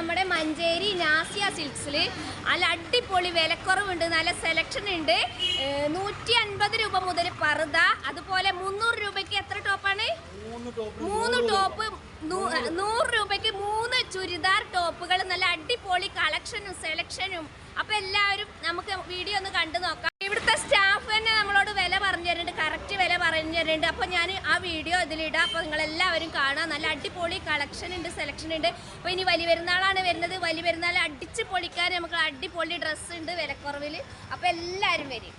നമ്മുടെ മഞ്ചേരി നാസിയ സിൽക്സിൽ. നല്ല അടിപൊളി വിലക്കുറവുണ്ട് നല്ല സെലക്ഷൻ ഉണ്ട്. നൂറ്റി അൻപത് രൂപ മുതൽ പറുത അതുപോലെ മുന്നൂറ് രൂപയ്ക്ക് എത്ര ടോപ്പാണ് മൂന്ന് ടോപ്പ് നൂറ് രൂപയ്ക്ക് മൂന്ന് ചുരിദാർ ടോപ്പുകൾ നല്ല അടിപൊളി കളക്ഷനും സെലക്ഷനും അപ്പോൾ എല്ലാവരും നമുക്ക് വീഡിയോ ഒന്ന് കണ്ടു നോക്കാം. പറഞ്ഞു അപ്പോൾ ഞാൻ ആ വീഡിയോ ഇതിലിടാം. അപ്പോൾ നിങ്ങളെല്ലാവരും കാണാം. നല്ല അടിപൊളി കളക്ഷൻ ഉണ്ട് സെലക്ഷൻ ഉണ്ട്. അപ്പോൾ ഇനി വലിയ പെരുന്നാളാണ് വരുന്നത്. വലിയ പെരുന്നാൾ അടിച്ച് പൊളിക്കാൻ നമുക്ക് അടിപൊളി ഡ്രസ്സ് ഉണ്ട് വിലക്കുറവിൽ അപ്പോൾ എല്ലാവരും വരും.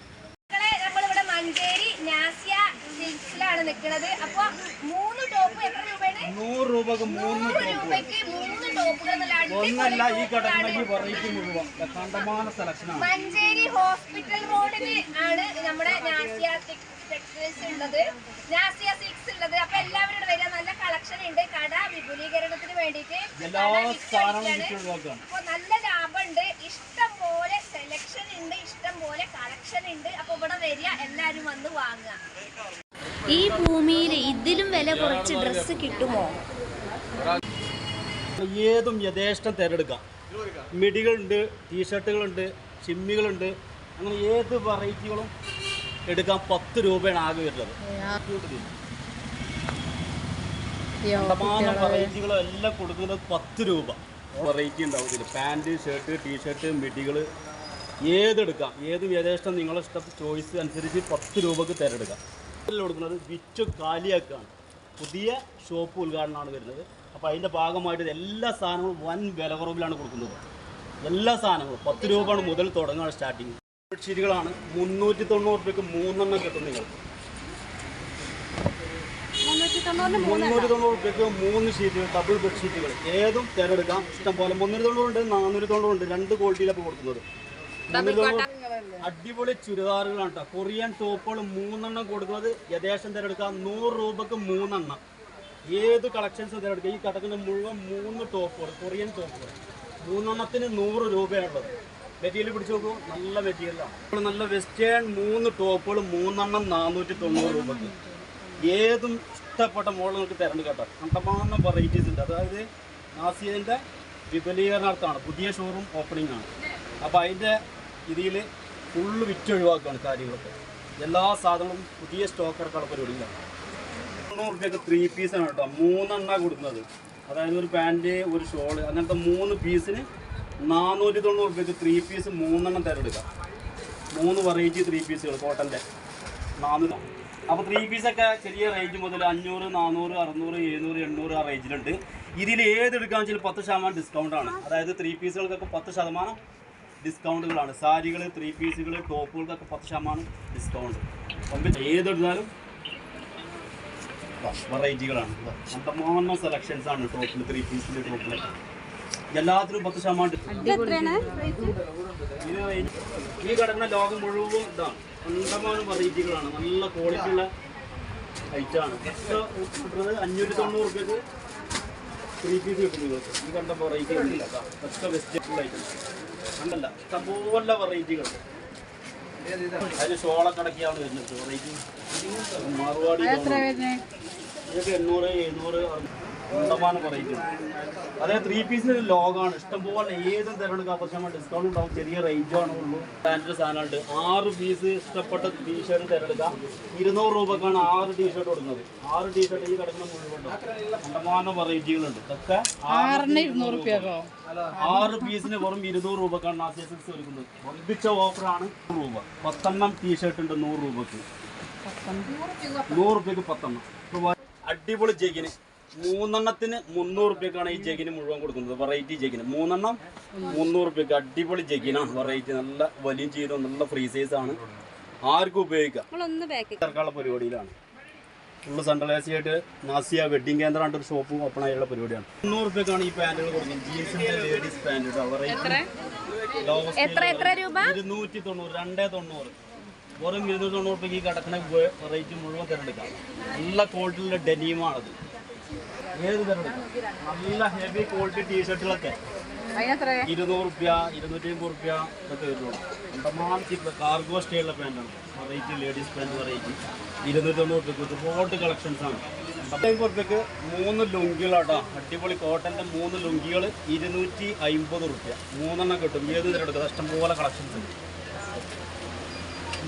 നമ്മളിവിടെ മഞ്ചേരി നാസിയ സിൽക്സിലാണ് നിൽക്കുന്നത്. അപ്പോൾ മൂന്ന് ടോപ്പ് എത്ര രൂപയാണ്? നൂറ് രൂപക്ക് മൂന്ന് രൂപയ്ക്ക് മൂന്ന് ഒന്നല്ല ഈ കിടക്കുന്ന ഈ. വെറൈറ്റി മുഴുവൻ കണ്ടമാന സെലക്ഷനാണ് മഞ്ചേരി ഹോസ്പിറ്റൽ റോഡിൽ ആണ് നമ്മുടെ നാസിയ ടെക്സ്റ്റൈൽസ് ഉള്ളത്. നാസിയ സിൽക്സ് ഉള്ളത്. അപ്പൊ എല്ലാവരും വരിക. നല്ല കളക്ഷൻ ഉണ്ട്. കട വിപുലീകരണത്തിന് വേണ്ടിയിട്ട് എല്ലാ സാധനങ്ങളും. അപ്പൊ നല്ല ലാഭമുണ്ട്. ഇഷ്ടം പോലെ സെലക്ഷൻ ഉണ്ട്. ഇഷ്ടം പോലെ കളക്ഷൻ ഉണ്ട്. അപ്പൊ ഇവിടെ വരിക. എല്ലാരും വന്ന് വാങ്ങുക. ഈ ഭൂമിയിൽ ഇതിലും വില കുറച്ച് ഡ്രസ്സ് കിട്ടുമോ? ഏതും യഥേഷ്ടം തിരഞ്ഞെടുക്കാം. മിടികളുണ്ട് ടീഷർട്ടുകളുണ്ട് ചിമ്മികളുണ്ട്. അങ്ങനെ ഏത് വെറൈറ്റികളും എടുക്കാൻ പത്ത് രൂപയാണ് ആകെ വരുന്നത്. വെറൈറ്റികളും എല്ലാം കൊടുക്കുന്നത് പത്ത് രൂപ. വെറൈറ്റി ഉണ്ടാവും ഇതിൽ പാന്റ് ഷർട്ട് ടീഷർട്ട് മിടികൾ ഏതെടുക്കാം? ഏത് യഥേഷ്ടം നിങ്ങളുടെ ഇഷ്ടം ചോയ്സ് അനുസരിച്ച് പത്ത് രൂപക്ക് തിരഞ്ഞെടുക്കാം. കൊടുക്കുന്നത് വിറ്റ് കാലിയാക്കാണ്. പുതിയ ഷോപ്പ് ഉദ്ഘാടനമാണ് വരുന്നത്. അപ്പോൾ അതിന്റെ ഭാഗമായിട്ട് എല്ലാ സാധനങ്ങളും വൻ വില കുറവിലാണ് കൊടുക്കുന്നത്. എല്ലാ സാധനങ്ങളും. പത്ത് രൂപയാണ് മുതൽ തുടങ്ങുകയാണ് സ്റ്റാർട്ടിങ് ബെഡ്ഷീറ്റുകളാണ് മുന്നൂറ്റി തൊണ്ണൂറ് രൂപയ്ക്ക് മൂന്നെണ്ണം കിട്ടും നിങ്ങൾ. മുന്നൂറ്റി തൊണ്ണൂറ് രൂപയ്ക്ക് മൂന്ന് ഷീറ്റുകൾ ഡബിൾ ബെഡ്ഷീറ്റുകൾ ഏതും തിരഞ്ഞെടുക്കാം. ഇഷ്ടം പോലെ മുന്നൂറ്റി തൊണ്ണൂറുണ്ട് നാനൂറ്റി തൊണ്ണൂറുണ്ട് രണ്ട് ക്വാളിറ്റിയിലാണ് കൊടുക്കുന്നത്. അടിപൊളി ചുരിദാറുകളാണ് കേട്ടോ കൊറിയൻ ടോപ്പുകൾ മൂന്നെണ്ണം കൊടുക്കുന്നത്. യഥേഷ്ടം തിരഞ്ഞെടുക്കാം. നൂറ് രൂപക്ക് മൂന്നെണ്ണം. ഏത് കളക്ഷൻസ് തിരഞ്ഞെടുക്കുക ഈ കിടക്കുന്ന മുഴുവൻ മൂന്ന് ടോപ്പുകൾ കൊറിയൻ ടോപ്പുകൾ മൂന്നെണ്ണത്തിന് നൂറ് രൂപയാണുള്ളത്. മെറ്റീരിയൽ പിടിച്ചു നോക്കൂ. നല്ല മെറ്റീരിയലാണ് നല്ല വെസ്റ്റേൺ മൂന്ന് ടോപ്പുകൾ മൂന്നെണ്ണം നാനൂറ്റി തൊണ്ണൂറ് രൂപക്ക്. ഏതും ഇഷ്ടപ്പെട്ട മോഡൽ നിങ്ങൾക്ക് തരണ്ട് കേട്ടോ. കണ്ടമാനം വെറൈറ്റീസ് ഉണ്ട്. അതായത് നാസിയന്റെ വിപുലീകരണാർത്ഥമാണ്. പുതിയ ഷോറൂം ഓപ്പണിംഗ് ആണ്. അപ്പോൾ അതിന്റെ ഇതിൽ ഫുള്ള് വിറ്റൊഴിവാക്കുകയാണ് കാര്യങ്ങളൊക്കെ. എല്ലാ സാധനങ്ങളും പുതിയ സ്റ്റോക്ക് പരിപാടിയിലാണ് തൊണ്ണൂറ് രൂപയൊക്കെ ത്രീ പീസാണ് കേട്ടോ. മൂന്നെണ്ണ കൊടുക്കുന്നത്. അതായത് ഒരു പാന്റ് ഒരു ഷോൾ അങ്ങനത്തെ മൂന്ന് പീസിന് നാനൂറ്റി തൊണ്ണൂറ് രൂപയ്ക്ക് ത്രീ പീസ് മൂന്നെണ്ണം തിരഞ്ഞെടുക്കാം മൂന്ന് വെറൈറ്റി ത്രീ പീസുകൾ കോട്ടന്റെ നാനൂറ്. അപ്പോൾ ത്രീ പീസൊക്കെ ചെറിയ റേഞ്ച് മുതൽ അഞ്ഞൂറ് നാനൂറ് അറുന്നൂറ് എഴുന്നൂറ് എണ്ണൂറ് ആ റേഞ്ചിലുണ്ട് ഇതിൽ ഏതെടുക്കാന്ന് വെച്ചാൽ പത്ത് ശതമാനം ഡിസ്കൗണ്ടാണ് അതായത് ത്രീ പീസുകൾക്കൊക്കെ പത്ത് ശതമാനം ഡിസ്കൗണ്ടുകളാണ് സാരികൾ ത്രീ പീസുകൾ ടോപ്പുകൾക്കൊക്കെ പത്ത് ശതമാനം ഡിസ്കൗണ്ട് അപ്പം ഏതെടുത്താലും വെറൈറ്റികളാണ് കണ്ടമാനം സെലക്ഷൻസ് ആണ് ടോപ്പിൽ ത്രീ പീസിന്റെ ടോപ്പിലൊക്കെ എല്ലാത്തിനും പത്ത് ശതമാനം ഈ കിടക്കുന്ന ലോകം മുഴുവൻ ഇതാണ്. കണ്ടമാനം വെറൈറ്റികളാണ് നല്ല ക്വാളിറ്റി ഉള്ള ഐറ്റാണ് കിട്ടുന്നത് അഞ്ഞൂറ്റി തൊണ്ണൂറ് റുപ്യക്ക് ത്രീ പീസ് കിട്ടും നിങ്ങൾക്ക്. ഈ കണ്ട വെറൈറ്റി ഇല്ല. ഒക്കെ വെജിറ്റബിൾ ഐറ്റം കണ്ടല്ല. ഇഷ്ടംപോലെ വെറൈറ്റികൾ അതിന് ഷോളൊക്കെ അടക്കിയാണ് വരുന്നത്. വെറൈറ്റി മറുപാടി ഇതൊക്കെ എണ്ണൂറ് എഴുന്നൂറ് ശതമാനം വെറൈറ്റി അതെ ത്രീ പീസിന് ലോഗാണ്. ഇഷ്ടംപോലെ ഏതും തിരഞ്ഞെടുക്കാൻ പക്ഷേ ഡിസ്കൗണ്ട് ഉണ്ടാവും. ചെറിയ റേഞ്ചാണ് ഉള്ളൂ. പാന്റ് സാധനമുണ്ട്. ആറ് പീസ് ഇഷ്ടപ്പെട്ട ടീഷർട്ട് തിരഞ്ഞെടുക്കാം ഇരുന്നൂറ് രൂപക്കാണ് ആറ് ടീഷർട്ട് കൊടുക്കുന്നത്. ആറ് ടീഷർട്ട് ഈ കിടക്കുന്ന മുഴുവൻ ശതമാനം വെറൈറ്റികളുണ്ട് ഇതൊക്കെ ആറ് പീസിന് വെറും ഇരുന്നൂറ് രൂപക്കാണ് നാസിയ സിക്സ് കൊടുക്കുന്നത് വർദ്ധിച്ച ഓഫറാണ് നൂറ് രൂപ. പത്തെണ്ണം ടീഷർട്ട് ഉണ്ട് നൂറ് രൂപക്ക്. നൂറ് റുപ്യക്ക് പത്തെണ്ണം അടിപൊളി ജഗിന് മൂന്നെണ്ണത്തിന് മുന്നൂറ് റുപ്യക്കാണ് ഈ ജഗിന് മുഴുവൻ കൊടുക്കുന്നത്. വെറൈറ്റി ജഗിന് മൂന്നെണ്ണം മുന്നൂറ് റുപ്യക്ക് അടിപൊളി ജഗിനാണ് വെറൈറ്റി നല്ല വലിയ ചെയ്ത നല്ല ഫ്രീ സൈസ് ആണ്. ആർക്കും ഉപയോഗിക്കാം. പരിപാടിയിലാണ്. ഫുള്ള് സെൻട്രലൈസ് ആയിട്ട് നാസിയ വെഡിങ് കേന്ദ്രമായിട്ട് ഒരു ഷോപ്പ് ഓപ്പൺ ആയുള്ള പരിപാടിയാണ്. മുന്നൂറ് റുപ്യക്കാണ് ഈ പാന്റുകൾ കൊടുക്കുന്നത്. ജീൻസിന്റെ ലേഡീസ് പാന്റ് വെറൈറ്റി എത്ര? എത്ര? രൂപ? ഇരുന്നൂറ്റി തൊണ്ണൂറ് രണ്ടേ തൊണ്ണൂറ്. വെറും ഇരുന്നൂറ്റി തൊണ്ണൂറ് രൂപയ്ക്ക് ഈ കിടക്കുന്ന വെറൈറ്റി മുഴുവൻ തിരഞ്ഞെടുക്കാം. നല്ല ക്വാളിറ്റിയുള്ള ഡെനിയുമാണത് ഏത് തിരഞ്ഞെടുക്കാം? നല്ല ഹെവി ക്വാളിറ്റി ടീഷർട്ടുകളൊക്കെ ഇരുന്നൂറ് റുപ്യ ഇരുന്നൂറ്റി അമ്പത് റുപ്യ വരുള്ളൂ. കണ്ടമാനം കാർഗോ സ്റ്റൈലുള്ള പാന്റാണ് വെറൈറ്റി ലേഡീസ് പാന്റ് വെറൈറ്റി ഇരുന്നൂറ്റി തൊണ്ണൂറ് റുപ്യ ഒരുപാട് കളക്ഷൻസ് ആണ്. അമ്പത് റുപ്യക്ക് മൂന്ന് ലുങ്കികളാട്ടോ അടിപൊളി കോട്ടന്റെ മൂന്ന് ലുങ്കികൾ ഇരുന്നൂറ്റി അമ്പത് റുപ്യ. മൂന്നെണ്ണം കിട്ടും. ഏത് തിരഞ്ഞെടുക്കുക ഇഷ്ടംപോലെ കളക്ഷൻസ് ഉണ്ട്.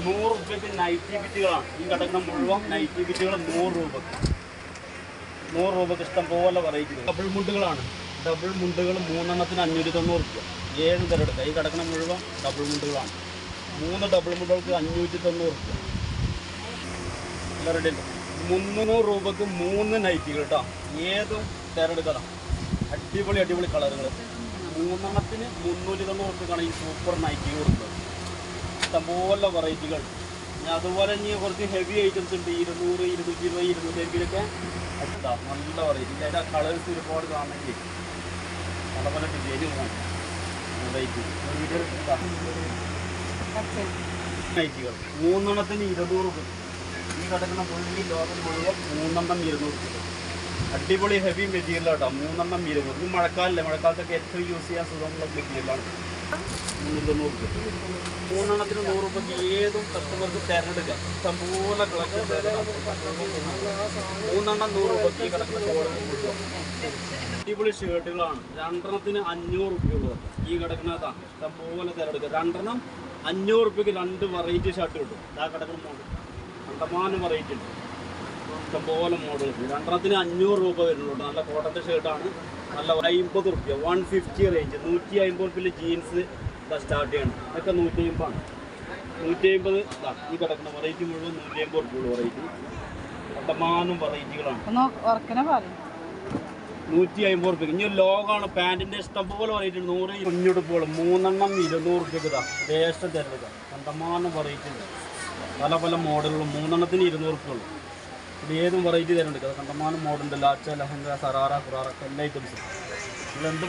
നൂറ് രൂപയ്ക്ക് നൈറ്റി ബിറ്റുകളാണ് ഈ കിടക്കുന്ന മുഴുവൻ നൈറ്റി ബിറ്റുകൾ നൂറ് രൂപക്ക് നൂറ് രൂപക്ക് ഇഷ്ടംപോലെ പറയിക്കുന്നത് ഡബിൾ മുണ്ടുകളാണ്. ഡബിൾ മുണ്ടുകൾ മൂന്നെണ്ണത്തിന് അഞ്ഞൂറ്റി തൊണ്ണൂറ് രൂപ. ഏഴ് തരം ഈ കിടക്കുന്ന മുഴുവൻ ഡബിൾ മുണ്ടുകളാണ്. മൂന്ന് ഡബിൾ മുണ്ടുകൾക്ക് അഞ്ഞൂറ്റി തൊണ്ണൂറ് രൂപ. റെഡി മുന്നൂറ് രൂപക്ക് മൂന്ന് നൈറ്റികൾ കേട്ടോ ഏതും തിരഞ്ഞെടുക്കണം അടിപൊളി അടിപൊളി കളറുകൾ മൂന്നെണ്ണത്തിന് മുന്നൂറ്റി തൊണ്ണൂറ് രൂപക്കാണ് ഈ സൂപ്പർ നൈറ്റികൾ കൊടുക്കുന്നത്. ഇഷ്ടംപോലെ വെറൈറ്റികൾ പിന്നെ അതുപോലെ ഇനി കുറച്ച് ഹെവി ഐറ്റംസ് ഉണ്ട്. ഇരുന്നൂറ് ഇരുന്നൂറ്റി ഇരുപത് ഇരുന്നൂറ്റി അമ്പതിലൊക്കെ അതാ നല്ല വെറൈറ്റി അതിന്റെ കളേഴ്സ് ഒരുപാട് കാണണമെങ്കിൽ പല പല ഡിസൈനുകളാണ് നൈറ്റികൾ മൂന്നെണ്ണത്തിന് ഇരുന്നൂറ് ഈ കിടക്കുന്ന പുള്ളി ലോകം മുഴുവൻ മൂന്നെണ്ണം ഇരുന്നൂറ് അടിപൊളി ഹെവി മെറ്റീരിയൽ കേട്ടോ മൂന്നെണ്ണം ഇരുന്നൂറ് ഇത് മഴക്കാലല്ലേ. മഴക്കാലത്തൊക്കെ ഏറ്റവും യൂസ് ചെയ്യാൻ സുഖമുള്ള മെറ്റീരിയലാണ് രൂപ മൂന്നെണ്ണത്തിന് നൂറ് രൂപയ്ക്ക് ഏതും കസ്റ്റമർക്ക് തിരഞ്ഞെടുക്കാം സമ്പൂർണ കളക്ഷൻ മൂന്നെണ്ണം നൂറ് രൂപയ്ക്ക് കിടക്കുന്ന അടിപൊളി ഷർട്ടുകളാണ് രണ്ടെണ്ണത്തിന് അഞ്ഞൂറ് രൂപയുള്ളത് ഈ കിടക്കുന്നതാണ് ഇഷ്ടംപോലെ തിരഞ്ഞെടുക്കുക രണ്ടെണ്ണം അഞ്ഞൂറ് രൂപയ്ക്ക് രണ്ട് വെറൈറ്റി ഷർട്ട് കിട്ടും. ആ കിടക്കുന്ന മോഡൽ. കണ്ടമാനം വെറൈറ്റി ഉണ്ട്. ഇഷ്ടംപോലെ മോഡൽ രണ്ടെണ്ണത്തിന് അഞ്ഞൂറ് രൂപ വരുന്നുള്ളൂ നല്ല കോട്ടന്റെ ഷർട്ടാണ് നല്ല അമ്പത് റുപ്യ. വൺ ഫിഫ്റ്റി റേഞ്ച് നൂറ്റി അമ്പത് റുപ്യ ജീൻസ് സ്റ്റാർട്ട് ചെയ്യണം. അതൊക്കെ നൂറ്റി അമ്പതാണ് നൂറ്റി അമ്പത് ഈ കിടക്കുന്ന വെറൈറ്റി മുഴുവൻ നൂറ്റി അമ്പത് റുപ്യ വെറൈറ്റി കണ്ടമാനം വെറൈറ്റികളാണ് നൂറ്റി അമ്പത് റുപ്യ. ഇനി ഒരു ലോകമാണ് പാന്റിന്റെ ഇഷ്ടംപോലെ വെറൈറ്റി ഉണ്ട്. നൂറ് കുഞ്ഞുടുപ്പുകൾ മൂന്നെണ്ണം ഇരുന്നൂറ് റുപ്യക്ക് ഇതാ. ദേശം തരുന്നത്. കണ്ടമാനം വെറൈറ്റി ഉണ്ട്. പല പല മോഡലുകളും മൂന്നെണ്ണത്തിന് ഇരുന്നൂറ് റുപ്യ ഉള്ളൂ ഇത് ഏതും വെറൈറ്റി തരുന്നുണ്ട്. അത് കണ്ടമാനം മോഡലുണ്ട് ലാച്ച ലഹങ്ക സറാറ ഖുറാറ എല്ലാ ഐറ്റംസും ഇതെന്ത്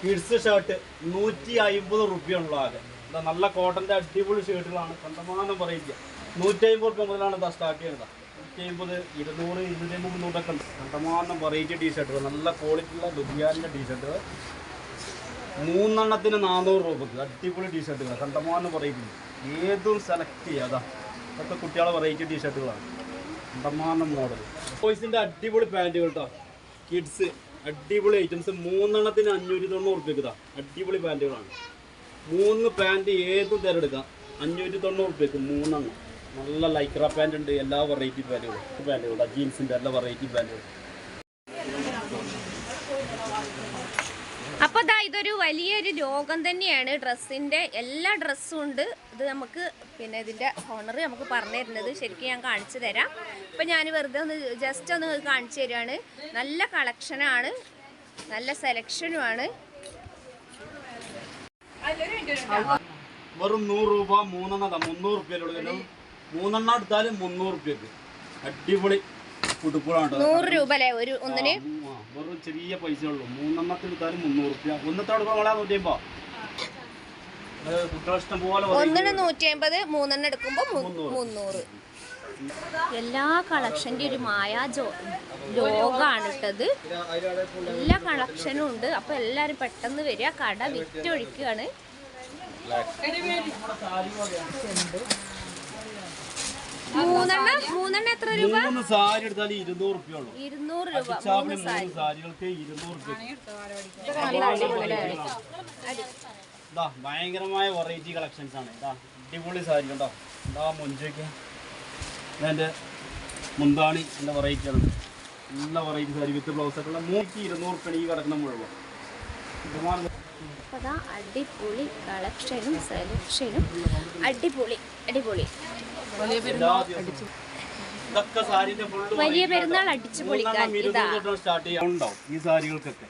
കിഡ്സ് ഷർട്ട് നൂറ്റി അമ്പത് റുപ്യ ഉള്ള ആകെ. എന്താ നല്ല കോട്ടന്റെ അടിപൊളി ഷർട്ടുകളാണ് കണ്ടമാനം വെറൈറ്റി നൂറ്റി അമ്പത് റുപ്യ മുതലാണ് ഇതാ സ്റ്റാർട്ട് ചെയ്യുന്നത്. നൂറ്റി അമ്പത് ഇരുന്നൂറ് ഇരുന്നൂറ്റി അമ്പത് മുന്നൂറ്റൊക്കെ ഉണ്ട്. കണ്ടമാനം വെറൈറ്റി ടീഷർട്ടുകൾ നല്ല ക്വാളിറ്റി ക്വാളിറ്റിയുള്ള ടീ ടീഷർട്ടുകൾ മൂന്നെണ്ണത്തിന് നാനൂറ് രൂപക്ക് അടിപൊളി ടീഷർട്ടുകൾ കണ്ടമാനം പറയുന്നത് ഏതും സെലക്ട് ചെയ്യുക അതാ. ഇതൊക്കെ കുട്ടികളെ വെറൈറ്റി ടീഷർട്ടുകളാണ് കണ്ടമാനം മോഡൽ ബോയ്സിന്റെ അടിപൊളി പാന്റുകൾ കേട്ടോ കിഡ്സ് അടിപൊളി ഐറ്റംസ് മൂന്നെണ്ണത്തിന് അഞ്ഞൂറ്റി തൊണ്ണൂറ് റുപ്യക്ക് അടിപൊളി പാന്റുകളാണ് മൂന്ന് പാന്റ് ഏതും തിരഞ്ഞെടുക്കാം. അഞ്ഞൂറ്റി തൊണ്ണൂറ് റുപ്യക്ക് മൂന്നെണ്ണം. നല്ല ലൈക്ര പാന്റ് ഉണ്ട്. എല്ലാ വെറൈറ്റി പാന്റുകളും പാന്റുകളാണ് ജീൻസിന്റെ എല്ലാ വെറൈറ്റി പാന്റുകൾ അപ്പോൾ ദാ ഇതൊരു വലിയൊരു രോഗം തന്നെയാണ്. ഡ്രസ്സിന്റെ എല്ലാ ഡ്രസ്സും ഉണ്ട്. ഇത് നമുക്ക് പിന്നെ ഇതിന്റെ ഓണർ നമുക്ക് പറഞ്ഞു തരുന്നത്. ശരിക്കും ഞാൻ കാണിച്ചു തരാം. ഇപ്പം ഞാൻ വെറുതെ ഒന്ന് ജസ്റ്റ് ഒന്ന് കാണിച്ചു തരികയാണ് നല്ല കളക്ഷനാണ് നല്ല സെലക്ഷനുമാണ് വെറും നൂറ് രൂപ മൂന്നെണ്ണം മുന്നൂറ് റുപ്യയിലുള്ള മൂന്നെണ്ണം എടുത്താലും മുന്നൂറ് റുപ്യക്ക്. അടിപൊളി ഉടുപ്പുകളാണ്. നൂറ് രൂപ അല്ലേ? ഒരു ഒന്നിന്? വെറും ചെറിയ പൈസ ഉള്ളൂ മൂന്നെണ്ണത്തിൽ എടുത്താലും മുന്നൂറ് റുപ്യ ഒന്നത്തെ എടുക്കുമ്പോൾ നൂറ്റി അമ്പോ കുട്ടികളിഷ്ടം പോലെ ഒന്നിന് നൂറ്റി അമ്പത് മൂന്നെണ്ണം എടുക്കുമ്പോൾ മുന്നൂറ്. എല്ലാ കളക്ഷന്റെ ഒരു മായാ ജോ ലോകാണ് ഇട്ടത് എല്ലാ കളക്ഷനും ഉണ്ട്. അപ്പോൾ എല്ലാരും പെട്ടെന്ന് വരിക. കട വിറ്റൊഴിക്കുകയാണ്. മൂന്നെണ്ണം? മൂന്നെണ്ണം? എത്ര രൂപ? മൂന്ന് സാരി എടുത്താൽ ഇരുന്നൂറ് റുപ്യ ഉള്ളൂ. ഇരുന്നൂറ് രൂപ. ചാപ്പിന് മൂന്ന് സാരികൾക്ക് ഇരുന്നൂറ് റുപ്യ. ഇതാ ഭയങ്കരമായ വെറൈറ്റി കളക്ഷൻസ് ആണ്. ഇതാ അടിപൊളി സാരി ഉണ്ടോ എന്താ മൊഞ്ചൊക്കെ എന്റെ മുന്താണി എന്റെ വെറൈറ്റി ആണ്. നല്ല വെറൈറ്റി സാരി വിത്ത് ബ്ലൗസ് ഒക്കെ ഉള്ള നൂറ്റി ഇരുന്നൂറ് റുപ്യ ഈ കിടക്കുന്ന മുഴുവൻ. അടിപൊളി കളക്ഷനും സെലക്ഷനും അടിപൊളി അടിപൊളി. എല്ലാ ദിവസവും. ഇതൊക്കെ വലിയ പെരുന്നാൾ അടിച്ചു പൊളിക്കാൻ ഇതാ. ഈ സാരികൾക്കൊക്കെ.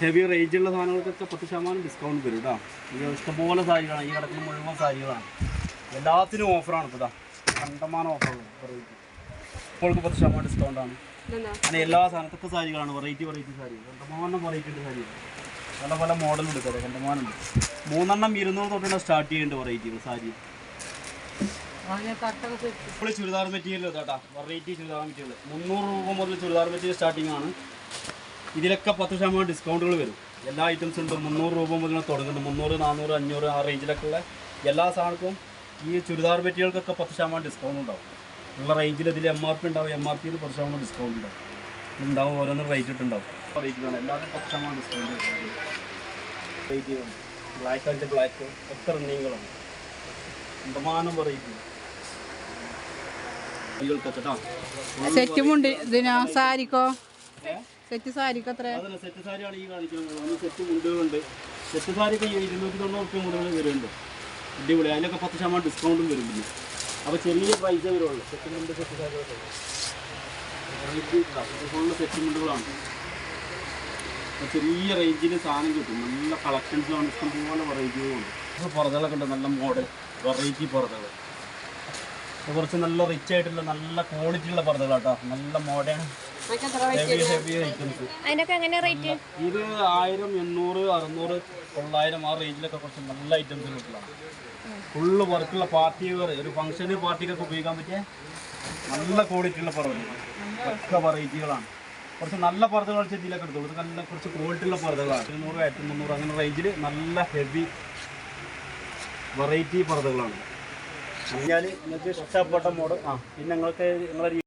ഹെവി റേഞ്ച് ഉള്ള സാധനങ്ങൾക്കൊക്കെ പത്ത് ശതമാനം ഡിസ്കൗണ്ട് വരും കേട്ടോ ഈ ഇഷ്ടംപോലെ സാരികളാണ്. ഈ കിടക്കുന്ന മുഴുവൻ സാരികളാണ്. എല്ലാത്തിനും ഓഫറാണ് ഇപ്പോൾ ഇതാ കണ്ടമാനം ഓഫറുകൾ വെറൈറ്റി ഇപ്പോൾക്ക് പത്ത് ശതമാനം ഡിസ്കൗണ്ടാണ് അങ്ങനെ എല്ലാ സാധനത്തൊക്കെ സാരികളാണ്. വെറൈറ്റി വെറൈറ്റി സാരികൾ. കണ്ടമാനം വെറൈറ്റി ഉണ്ട് സാരികൾ. പല പല മോഡൽ എടുക്കാതെ കണ്ടമാനം ഉണ്ട്. മൂന്നെണ്ണം ഇരുന്നൂറ് തൊട്ടാണ് സ്റ്റാർട്ട് ചെയ്യേണ്ടത് വെറൈറ്റികൾ സാരി. ഇപ്പോൾ ചുരിദാർ മെറ്റീരിയൽ കേട്ടാ. Variety churidar material. മുന്നൂറ് രൂപ മുതൽ ചുരിദാർ മെറ്റീരിയൽ സ്റ്റാർട്ടിംഗ് ആണ്. ഇതിലൊക്കെ പത്ത് ശതമാനം ഡിസ്കൗണ്ടുകൾ വരും. എല്ലാ ഐറ്റംസും ഉണ്ട്. മുന്നൂറ് രൂപ മുതൽ തുടങ്ങുന്നുണ്ട്. മുന്നൂറ് നാനൂറ് അഞ്ഞൂറ് ആ റേഞ്ചിലൊക്കെ ഉള്ള എല്ലാ സാധനക്കും ഈ ചുരിദാർ മെറ്റീരിയൽക്കൊക്കെ പത്ത് ശതമാനം ഡിസ്കൗണ്ട് ഉണ്ടാവും. ഉള്ള റേഞ്ചിൽ ഇതിൽ എം ആർ പി ഉണ്ടാവും. എം ആർ പിയിൽ പത്ത് ശതമാനം ഡിസ്കൗണ്ട് ഉണ്ടാവും. ഉണ്ടാവും ഓരോന്നും റേറ്റ് ഇട്ടുണ്ടാവും. റേറ്റിലാണ് എല്ലാവരും പത്ത് ശതമാനം discount rate black and black ഒക്കെ റണ്ണിങ്ങുകളാണ് ശതമാനം പറയിക്കും സെറ്റുമുണ്ട് സെറ്റ് മുണ്ട് സാരിക്കോ? സെറ്റ് സാരിക്കോ എത്ര സെറ്റ് സാരിയാണ് ഈ കാണിക്കുന്നത്. ഒന്ന് സെറ്റ് മുണ്ടുകളുണ്ട്. സെറ്റ് സാരിക്ക് ഇരുന്നൂറ്റി തൊണ്ണൂറ് റുപ്യ മുണ്ടുകൾ വരുന്നുണ്ട്. അടിപൊളി. അതിനൊക്കെ പത്ത് ശതമാനം ഡിസ്കൗണ്ടും വരും പിന്നെ. അപ്പോൾ ചെറിയ പ്രൈസേ വരുള്ളൂ. സെറ്റ് മുണ്ട് സെറ്റ് സാരികളൊക്കെ ഫുള്ള് സെറ്റ് മുണ്ടുകളാണ്. അപ്പോൾ ചെറിയ റേഞ്ചിൽ സാധനം കിട്ടും. നല്ല കളക്ഷൻസിലാണ് ഇഷ്ടംപോലെ വെറൈറ്റികളുണ്ട് പുറത്തുകളൊക്കെ ഉണ്ട്. നല്ല മോഡൽ വെറൈറ്റി പുറതകൾ കുറച്ച് നല്ല റിച്ച് ആയിട്ടുള്ള നല്ല ക്വാളിറ്റി ഉള്ള പർദ്ദകളാട്ടോ. നല്ല മോഡേൺ അതിനൊക്കെ എങ്ങനെ റേറ്റ് ഇത് ആയിരം എണ്ണൂറ് അറുന്നൂറ് തൊള്ളായിരം ആ റേഞ്ചിലൊക്കെ കുറച്ച് നല്ല ഐറ്റംസ് കിട്ടുന്നതാണ് ഫുള്ള് വർക്കുള്ള പാർട്ടി വെയർ ഒരു ഫംഗ്ഷന് പാർട്ടിക്കൊക്കെ ഉപയോഗിക്കാൻ പറ്റിയ നല്ല ക്വാളിറ്റി ഉള്ള പർദ്ദകൾ. ഒക്കെ വെറൈറ്റികളാണ് കുറച്ച് നല്ല പർദ്ദകൾ വെച്ചാൽ ഇതിലൊക്കെ എടുത്തോളൂ ഇത് നല്ല കുറച്ച് ക്വാളിറ്റി ഉള്ള പർദ്ദകളാണ്. ഇരുന്നൂറ് ആയിരത്തി മുന്നൂറ് അങ്ങനെ റേഞ്ചിൽ നല്ല ഹെവി വെറൈറ്റി പർദ്ദകളാണ്. ഞാൻ നിങ്ങൾക്ക് ഇഷ്ടപ്പെട്ട മോഡൽ ആ പിന്നെ നിങ്ങൾക്ക് നിങ്ങളെ